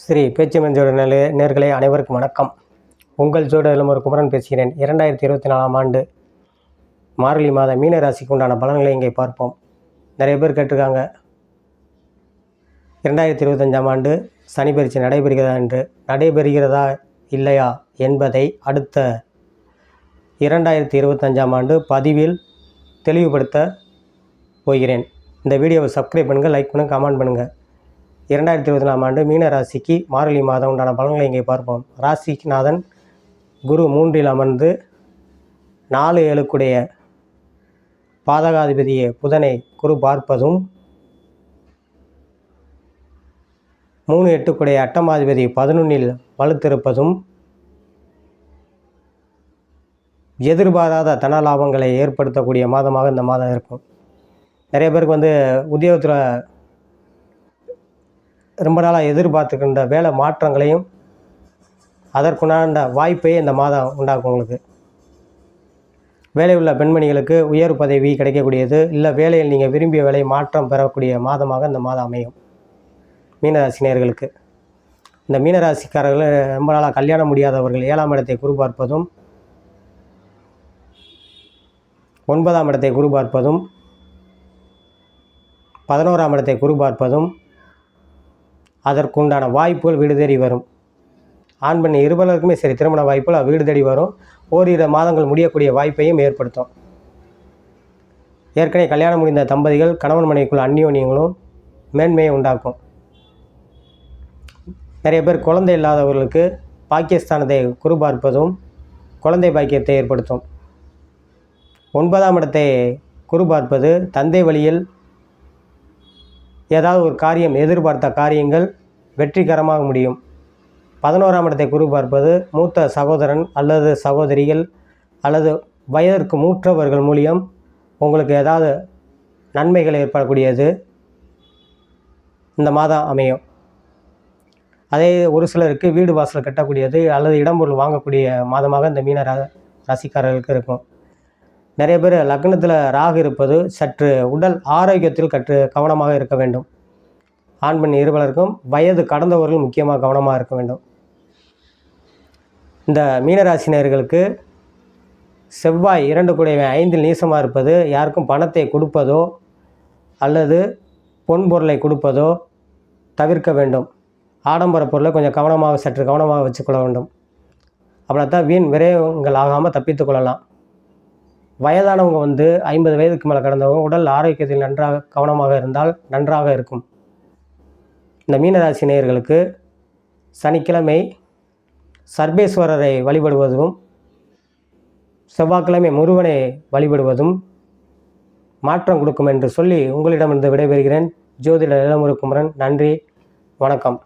ஸ்ரீ பேச்சு மஞ்சோட நிலை நேர்களே அனைவருக்கும் வணக்கம். உங்கள் ஜோட இளமர் குமரன் பேசுகிறேன். இரண்டாயிரத்தி இருபத்தி நாலாம் ஆண்டு மார்கழி மாத மீன ராசிக்கு உண்டான பலன்களை இங்கே பார்ப்போம். நிறைய பேர் கேட்டிருக்காங்க. இரண்டாயிரத்தி இருபத்தஞ்சாம் ஆண்டு சனி பயிற்சி நடைபெறுகிறதா என்று. நடைபெறுகிறதா இல்லையா என்பதை அடுத்த இரண்டாயிரத்தி இருபத்தஞ்சாம் ஆண்டு பதிவில் தெளிவுபடுத்த போகிறேன். இந்த வீடியோவை சப்ஸ்கிரைப் பண்ணுங்கள் லைக் பண்ணுங்கள் கமெண்ட் பண்ணுங்கள் இரண்டாயிரத்தி இருபத்தி நாலாம் ஆண்டு மீன ராசிக்கு மார்கழி மாதம் உண்டான பலன்களை இங்கே பார்ப்போம். ராசிநாதன் குரு மூன்றில் அமர்ந்து நாலு ஏழுக்குடைய பாதகாதிபதியை புதனை குரு பார்ப்பதும் மூணு எட்டுக்குடைய அட்டமாதிபதி பதினொன்றில் வலுத்திருப்பதும் எதிர்பாராத தன லாபங்களை ஏற்படுத்தக்கூடிய மாதமாக இந்த மாதம் இருக்கும். நிறைய பேருக்கு வந்து உத்தியோகத்தில் ரொம்ப நாளாக எதிர்பார்த்துக்கின்ற வேலை மாற்றங்களையும் அதற்குண்டான வாய்ப்பை இந்த மாதம் உண்டாக்கும் உங்களுக்கு. வேலை உள்ள பெண்மணிகளுக்கு உயர் பதவி கிடைக்கக்கூடியது. இல்லை வேலையில் நீங்கள் விரும்பிய வேலை மாற்றம் பெறக்கூடிய மாதமாக இந்த மாதம் அமையும். மீனராசினியர்களுக்கு இந்த மீனராசிக்காரர்கள் ரொம்ப நாளாக கல்யாணம் முடியாதவர்கள் ஏழாம் இடத்தை குரு பார்ப்பதும் ஒன்பதாம் இடத்தை குரு பார்ப்பதும் பதினோராம் இடத்தை குரு பார்ப்பதும் அதற்குண்டான வாய்ப்புகள் வீடு தேடி வரும். ஆண் பெண் இருவருக்குமே சரி திருமண வாய்ப்புகள் வீடு தேடி வரும். ஓரிரு மாதங்கள் முடியக்கூடிய வாய்ப்பையும் ஏற்படுத்தும். ஏற்கனவே கல்யாணம் முடிந்த தம்பதிகள் கணவன் மனைவிக்குள் அந்யோன்யங்களும் மேன்மையை உண்டாக்கும். நிறைய பேர் குழந்தை இல்லாதவர்களுக்கு பாக்கியஸ்தானத்தை குருபார்ப்பதும் குழந்தை பாக்கியத்தை ஏற்படுத்தும். ஒன்பதாம் இடத்தை குருபார்ப்பது தந்தை வழியில் ஏதாவது ஒரு காரியம் எதிர்பார்த்த காரியங்கள் வெற்றிகரமாக முடியும். பதினோராம் இடத்தை குரு பார்ப்பது மூத்த சகோதரன் அல்லது சகோதரிகள் அல்லது வயதிற்கு மூற்றவர்கள் மூலியம் உங்களுக்கு ஏதாவது நன்மைகள் ஏற்படக்கூடியது. இந்த மாதம் அமையும். அதே ஒரு சிலருக்கு வீடு வாசல் கட்டக்கூடியது அல்லது இடம்பொருள் வாங்கக்கூடிய மாதமாக இந்த மீன ரா- ராசிக்காரர்களுக்கு இருக்கும். நிறைய பேர் லக்னத்தில் ராகு இருப்பது சற்று உடல் ஆரோக்கியத்தில் கற்று கவனமாக இருக்க வேண்டும். ஆண் பெண் இருவலருக்கும் வயது கடந்தவர்கள் முக்கியமாக கவனமாக இருக்க வேண்டும். இந்த மீனராசினியர்களுக்கு செவ்வாய் இரண்டு கூடியவன் ஐந்தில் நீசமாக இருப்பது யாருக்கும் பணத்தை கொடுப்பதோ அல்லது பொன் பொருளை கொடுப்பதோ தவிர்க்க வேண்டும். ஆடம்பர பொருளை கொஞ்சம் கவனமாக சற்று கவனமாக வச்சுக்கொள்ள வேண்டும். அப்படின்னா தான் வீண் விரயங்கள் ஆகாமல் தப்பித்துக்கொள்ளலாம் கொள்ளலாம். வயதானவங்க வந்து ஐம்பது வயதுக்கு மேலே கடந்தவங்க உடல் ஆரோக்கியத்தில் நன்றாக கவனமாக இருந்தால் நன்றாக இருக்கும். இந்த மீனராசி நேயர்களுக்கு சனிக்கிழமை சர்பேஸ்வரரை வழிபடுவதும் செவ்வாய்க்கிழமை முருகனை வழிபடுவதும் மாற்றம் கொடுக்கும் என்று சொல்லி உங்களிடமிருந்து விடைபெறுகிறேன். ஜோதிட இளமுருக்குமரன் நன்றி வணக்கம்.